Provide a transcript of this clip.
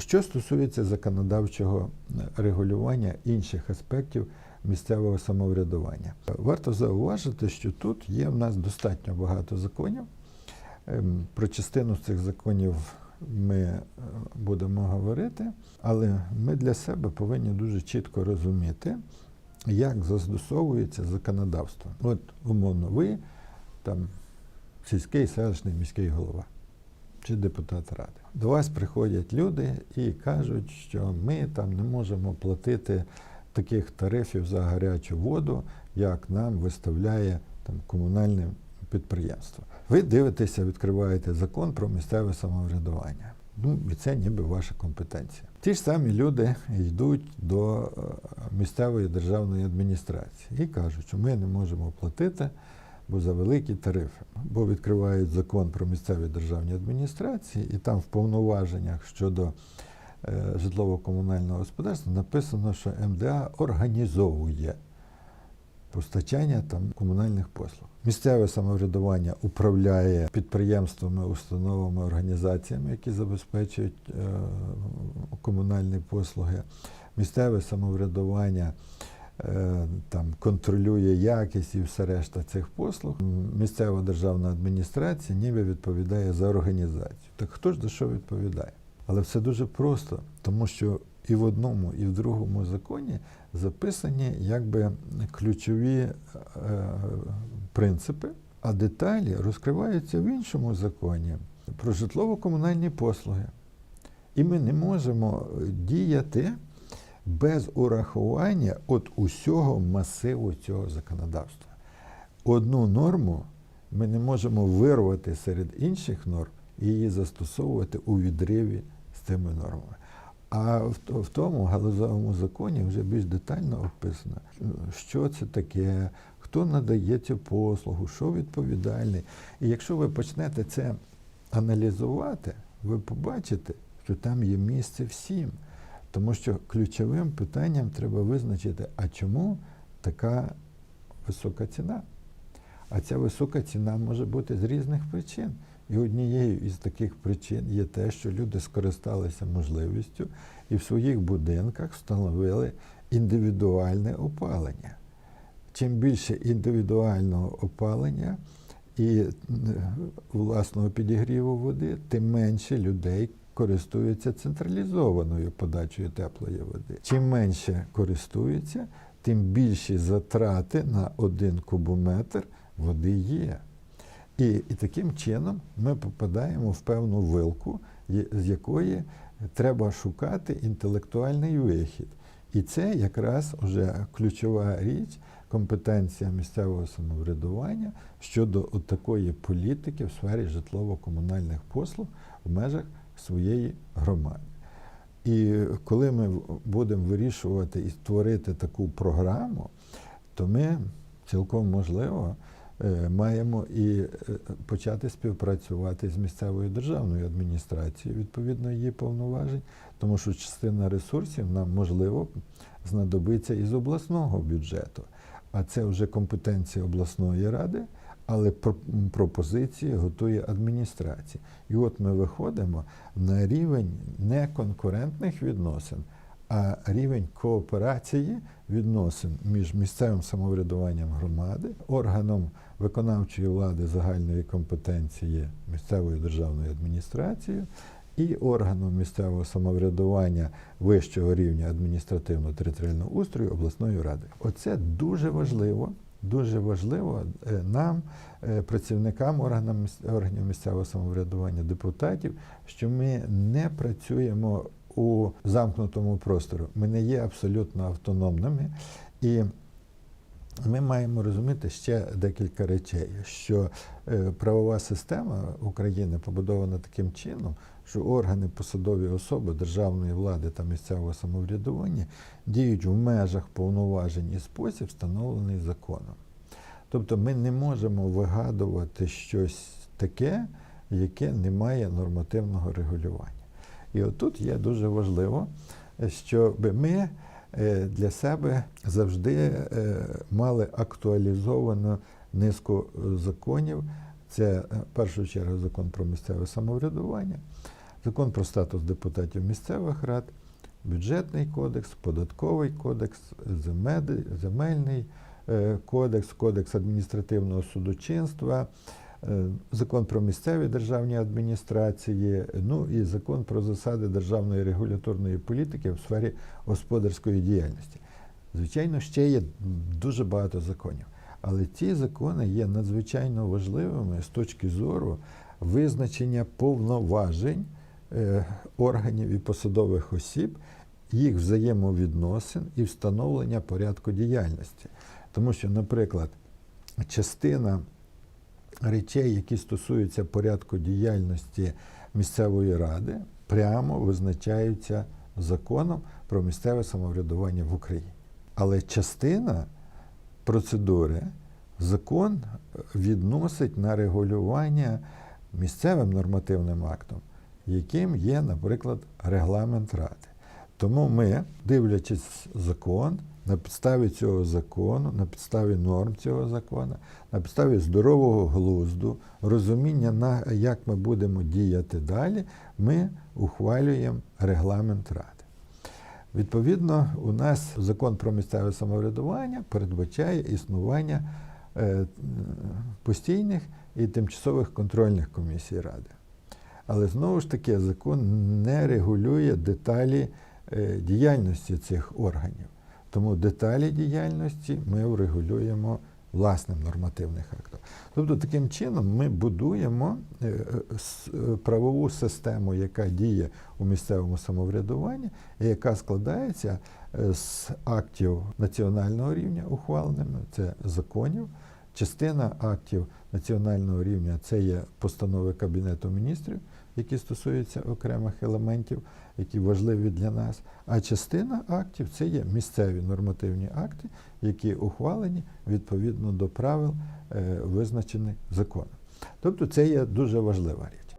Що стосується законодавчого регулювання інших аспектів місцевого самоврядування, варто зауважити, що тут є в нас достатньо багато законів. Ем, Про частину цих законів ми е, будемо говорити, але ми для себе повинні дуже чітко розуміти, як застосовується законодавство. От, умовно, ви там сільський селищний міський голова чи депутат ради. До вас приходять люди і кажуть, що ми там не можемо платити таких тарифів за гарячу воду, як нам виставляє там комунальне підприємство. Ви дивитеся, відкриваєте закон про місцеве самоврядування. Ну, і це ніби ваша компетенція. Ті ж самі люди йдуть до е, місцевої державної адміністрації і кажуть, що ми не можемо платити, бо за великі тарифи. Бо відкривають закон про місцеві державні адміністрації, і там в повноваженнях щодо е, житлово-комунального господарства написано, що МДА організовує постачання там комунальних послуг. Місцеве самоврядування управляє підприємствами, установами, організаціями, які забезпечують е, комунальні послуги. Місцеве самоврядування там контролює якість і все решта цих послуг. Місцева державна адміністрація ніби відповідає за організацію. Так хто ж за що відповідає? Але все дуже просто, тому що і в одному, і в другому законі записані якби ключові е, принципи, а деталі розкриваються в іншому законі про житлово-комунальні послуги. І ми не можемо діяти без урахування от усього масиву цього законодавства. Одну норму ми не можемо вирвати серед інших норм і її застосовувати у відриві з цими нормами. А в, тому галузовому законі вже більш детально описано, що це таке, хто надає цю послугу, що відповідальний. І якщо ви почнете це аналізувати, ви побачите, що там є місце всім. Тому що ключовим питанням треба визначити, а чому така висока ціна? А ця висока ціна може бути з різних причин. І однією із таких причин є те, що люди скористалися можливістю і в своїх будинках встановили індивідуальне опалення. Чим більше індивідуального опалення і е, власного підігріву води, тим менше людей користуються централізованою подачею теплої води. Чим менше користуються, тим більші затрати на один кубометр води є. І, і таким чином ми попадаємо в певну вилку, з якої треба шукати інтелектуальний вихід. І це якраз вже ключова річ, компетенція місцевого самоврядування щодо такої політики в сфері житлово-комунальних послуг в межах своєї громади. І коли ми будемо вирішувати і створити таку програму, то ми цілком можливо маємо і почати співпрацювати з місцевою державною адміністрацією відповідно її повноважень, тому що частина ресурсів нам можливо знадобиться із обласного бюджету. А це вже компетенція обласної ради, але пропозиції готує адміністрація. І от ми виходимо на рівень не конкурентних відносин, а рівень кооперації відносин між місцевим самоврядуванням громади, органом виконавчої влади загальної компетенції місцевою державною адміністрацією і органом місцевого самоврядування вищого рівня адміністративно-територіального устрою обласної ради. Оце дуже важливо. Дуже важливо нам, працівникам органів місцевого самоврядування, депутатів, що ми не працюємо у замкнутому просторі. Ми не є абсолютно автономними. І ми маємо розуміти ще декілька речей, що правова система України побудована таким чином, що органи посадові особи державної влади та місцевого самоврядування діють в межах повноважень і спосіб, встановлений законом. Тобто ми не можемо вигадувати щось таке, яке не має нормативного регулювання. І отут є дуже важливо, щоб ми для себе завжди мали актуалізовану низку законів. Це в першу чергу закон про місцеве самоврядування, закон про статус депутатів місцевих рад, бюджетний кодекс, податковий кодекс, земельний е, кодекс, кодекс адміністративного судочинства, е, закон про місцеві державні адміністрації, ну і закон про засади державної регуляторної політики в сфері господарської діяльності. Звичайно, ще є дуже багато законів, але ці закони є надзвичайно важливими з точки зору визначення повноважень органів і посадових осіб, їх взаємовідносин і встановлення порядку діяльності. Тому що, наприклад, частина речей, які стосуються порядку діяльності місцевої ради, прямо визначаються законом про місцеве самоврядування в Україні. Але частина процедури закон відносить на регулювання місцевим нормативним актом, яким є, наприклад, регламент ради. Тому ми, дивлячись закон, на підставі цього закону, на підставі норм цього закону, на підставі здорового глузду, розуміння, на, як ми будемо діяти далі, ми ухвалюємо регламент ради. Відповідно, у нас закон про місцеве самоврядування передбачає існування е, постійних і тимчасових контрольних комісій ради. Але знову ж таки закон не регулює деталі е, діяльності цих органів. Тому деталі діяльності ми врегулюємо власним нормативних актом. Тобто, таким чином ми будуємо е, е, правову систему, яка діє у місцевому самоврядуванні, і яка складається з актів національного рівня ухваленими, це законів. Частина актів національного рівня це є постанови Кабінету міністрів, які стосуються окремих елементів, які важливі для нас. А частина актів це є місцеві нормативні акти, які ухвалені відповідно до правил, е, визначених законом. Тобто це є дуже важлива річ.